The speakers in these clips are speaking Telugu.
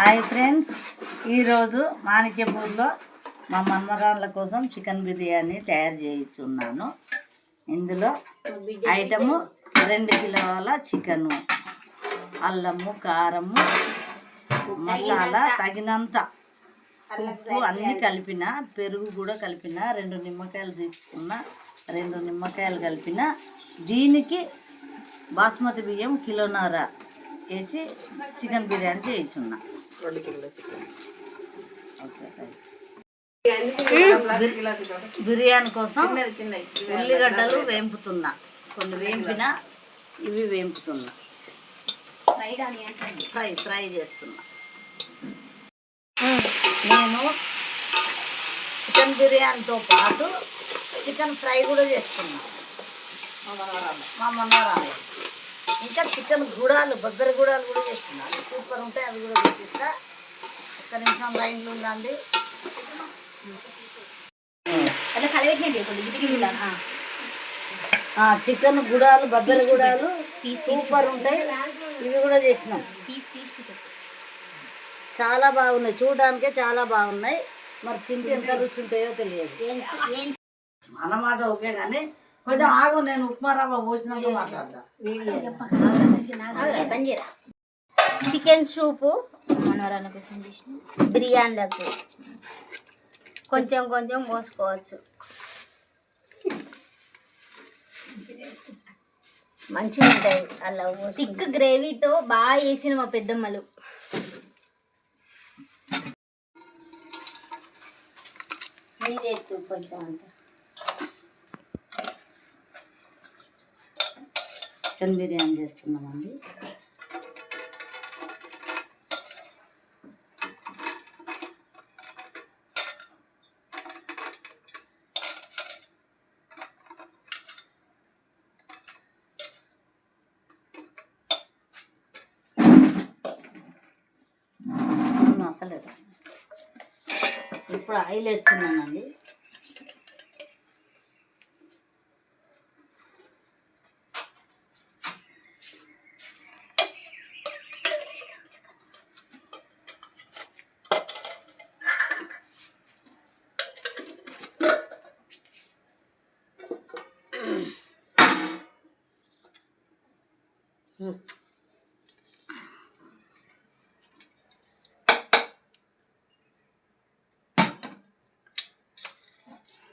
Hi friends. ఈరోజు మాణిక్యపూర్లో మా మన్మరాళ్ళ కోసం చికెన్ బిర్యానీ తయారు చేయించున్నాను ఇందులో ఐటము రెండు కిలోల చికెను అల్లము కారము మసాలా తగినంత ఉప్పు అన్నీ కలిపిన పెరుగు కూడా కలిపిన రెండు నిమ్మకాయలు తీసుకున్న రెండు నిమ్మకాయలు కలిపిన దీనికి బాస్మతి బియ్యం కిలోన్నర వేసి చికెన్ బిర్యానీ చేయించున్నా రెండు కిలోల బిర్యానీ కోసం ఉల్లిగడ్డలు వేంపుతున్నా. కొన్ని వేంపిన ఇవి వేంపుతున్నా. ఫ్రై ఫ్రై చేస్తున్నా. నేను చికెన్ బిర్యానీతో పాటు చికెన్ ఫ్రై కూడా చేస్తున్నా. మా మనవరాలు. ఇంకా చికెన్ గుడాలు బద్దరి గుడాలు కూడా చేస్తున్నా. అవి సూపర్ ఉంటాయి అవి కూడా చూపిస్తా ఒక్క నిమిషం లైన్లో ఉండండి. కొద్దిగా గిటికి ఆ, చికెన్ గుడాలు బద్దరి గుడాలు సూపర్ ఉంటాయి. ఇవి కూడా చేసినాం చాలా బాగున్నాయి. చూడడానికే చాలా బాగున్నాయి. మరి తింటే ఎంత రుచి ఉంటాయో తెలియదు. అన్నమాట ఓకే కానీ కొంచెం ఆగు నేను ఉప్మా రవ్వ పోసినాక మాట్లాడతా. Chicken soup. మనవరాల కోసం చేసిన. బిర్యానీలకు. కొంచెం కొంచెం పోసుకోవచ్చు మంచిగా ఉంటాయి. అలా థిక్ గ్రేవీతో బాగా చేసిన మా పెద్దమ్మలు. మీదే కొంచెం అంత. చికెన్ బిర్యానీ చేస్తున్నామండి. అవును అసలు ఇప్పుడు ఆయిల్ వేస్తున్నానండి.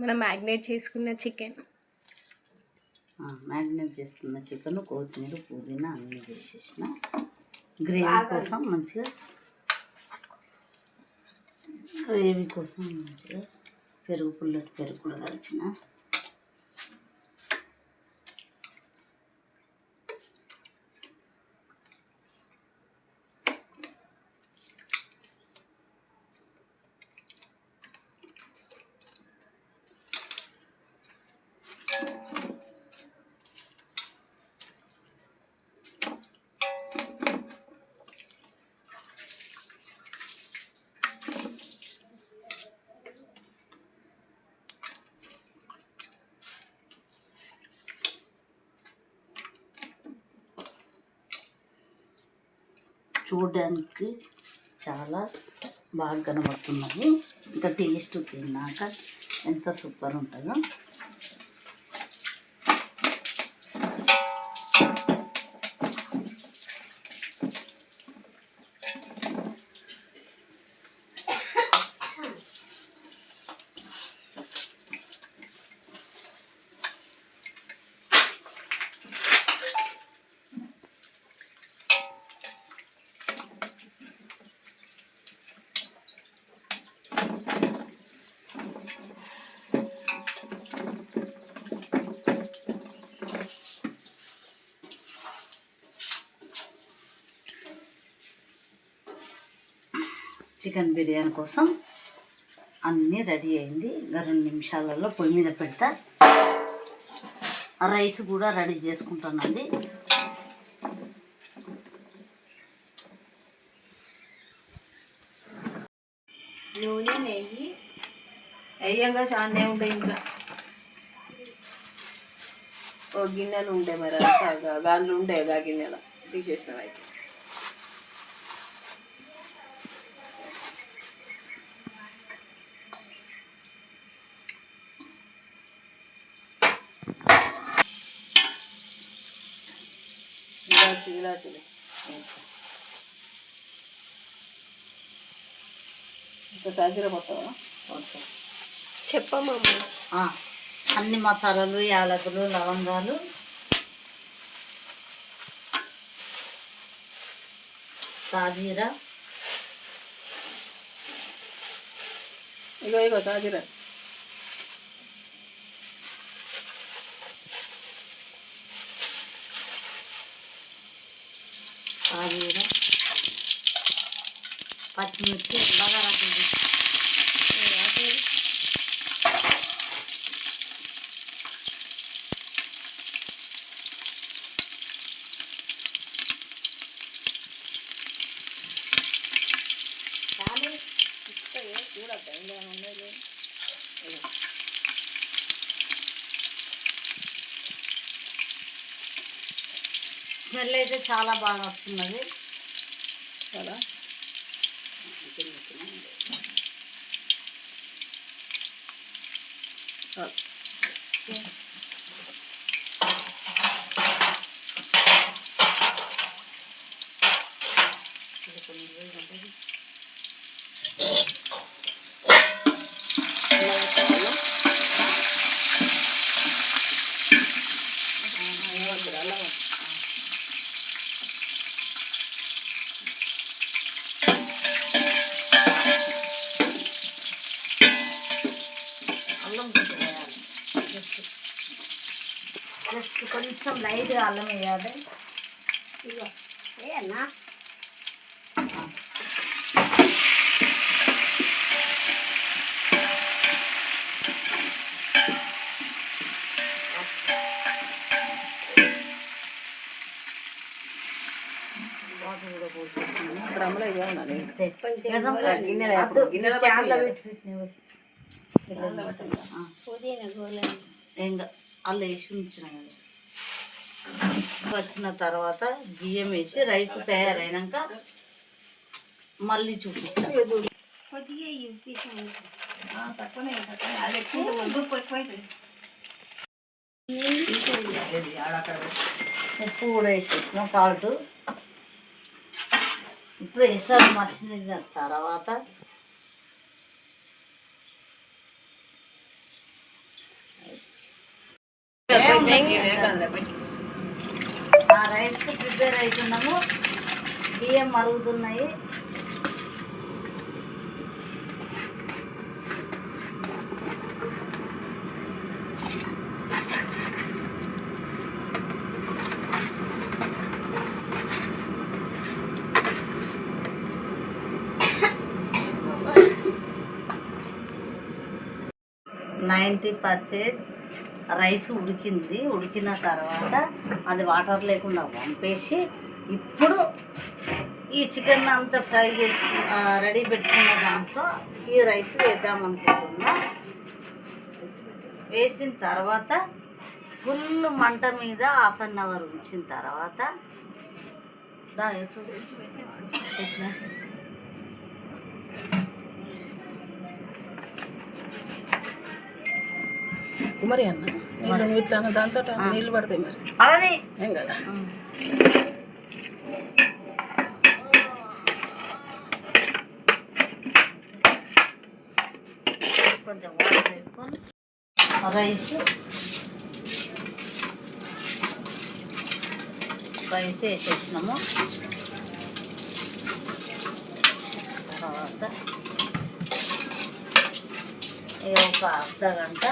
మనం మ్యాగ్నేట్ చేసుకున్న చికెన్. మ్యారినేట్ చేసుకున్న చికెన్ కొత్తిమీర పుదీనా అన్నీ చేసేసిన గ్రేవీ కోసం మంచిగా గ్రేవీ కోసం మంచిగా పెరుగు పుల్లటి పెరుగు కూడా కలిపిన. చూడడానికి చాలా బాగా కనబడుతున్నాయి ఇంకా టేస్ట్ తిన్నాక ఎంత సూపర్ ఉంటుందో. చికెన్ బిర్యానీ కోసం అన్నీ రెడీ అయింది. రెండు నిమిషాలలో పొయ్యి మీద పెడతా. రైస్ కూడా రెడీ చేసుకుంటానండి. నూనె నెయ్యి. వేయంగా చాలా ఉంటాయి ఇంకా. ఓ గిన్నెలు ఉంటాయి మరి అంతా. దాంట్లో ఉంటాయి ఆ గిన్నెలు. తీసేసినవి అయితే ఇలాచీలు ఇంకా సాజీర పోతావా చెప్పమ్మా ఆ, అన్ని మసాలాలు యాలకులు లవంగాలు। సాజీరా. ఇగో ఇగో సాజీర. ஆவியில் பచ్చిமிர்ச்சி பகாரா செஞ்சு. கூட பயங்கரமான స్మెల్ అయితే చాలా బాగా వస్తున్నది. కదా? అల్లం కొంచెం లైట్గా అల్లం వేయాలి ఇదిగో వేయన్నా వాటర్ కూడా పోసేస్తున్నాను. డ్రమ్లో ఇవే ఉండాలి ఎడం గిన్నెలో అద్దు, గిన్నెలో ఈ క్యాన్లో పట్టి పెట్టి పెట్టినవి. ఆ. పుదీనా గోలని ఇంకా అల్లు వేసి ఉంచిన కదా వచ్చిన తర్వాత బియ్యం వేసి రైస్ తయారైనాక మళ్ళీ చూపిస్తాను ఉప్పు కూడా వేసేసిన సాల్ట్. ఇప్పుడు వేసారు మసిన తర్వాత రైస్కి ప్రిపేర్ అవుతున్నాము బియ్యం మరుగుతున్నాయి. నైంటీ పర్సెంట్ రైస్ ఉడికింది. ఉడికిన తర్వాత అది వాటర్ లేకుండా పంపేసి ఇప్పుడు ఈ చికెన్ అంతా ఫ్రై చేసి రెడీ పెట్టుకున్న దాంట్లో ఈ రైస్ వేద్దాం అనుకుంటున్నా. వేసిన తర్వాత ఫుల్ మంట మీద హాఫ్ అన్ అవర్ ఉంచిన తర్వాత దా కుమరి అన్న. నీళ్ళు ఇట్లా అన్న దాంతో నీళ్ళు పడతాయి మరి. అలానే? ఏం కదా. కొంచెం వాటర్ వేసుకొని రైస్ రైస్ వేసేసినాము. తర్వాత ఒక అర్ధ గంట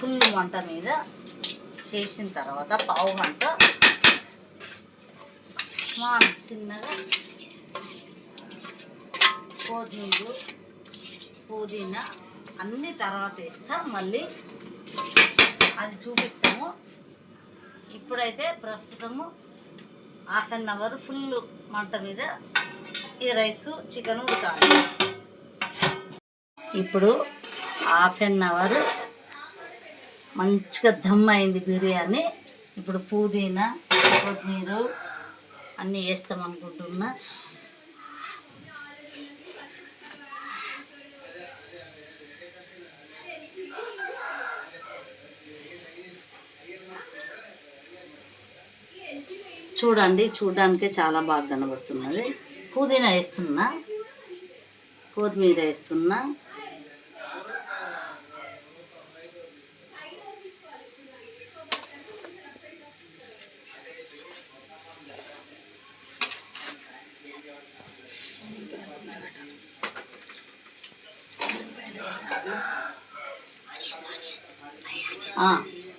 ఫుల్ వంట మీద చేసిన తర్వాత పావు వంట. స్మాల్ చిన్నగా కొత్తిమీర పుదీనా అన్ని తర్వాత వేస్తా. మళ్ళీ అది చూపిస్తాము. ఇప్పుడైతే ప్రస్తుతము హాఫ్ అన్ అవర్ ఫుల్ మంట మీద ఈ రైస్ చికెన్ ఉడకాలి. ఇప్పుడు హాఫ్ అన్ అవర్ మంచిగా దమ్ అయింది బిర్యానీ. ఇప్పుడు పుదీనా కొత్తిమీర అన్నీ వేస్తాం అనుకుంటున్నా. చూడండి చూడడానికే చాలా బాగా కనబడుతున్నది. పుదీనా వేస్తున్నా. కొత్తిమీర వేస్తున్నా.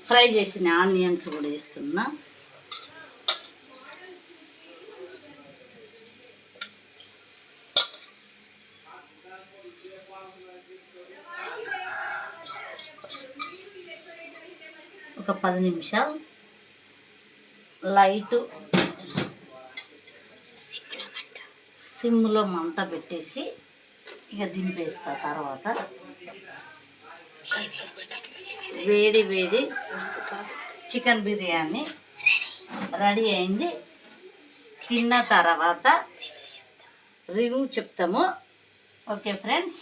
ఫ్రై చేసిన ఆనియన్స్ కూడా వేస్తున్నా. ఒక పది నిమిషాలు. లైట్ సిమ్లో మంట పెట్టేసి ఇక దింపేస్తా తర్వాత. వేడి వేడి చికెన్ బిర్యానీ రెడీ అయింది. తిన్న తర్వాత రివ్యూ చెప్తాము. Okay friends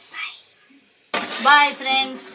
bye friends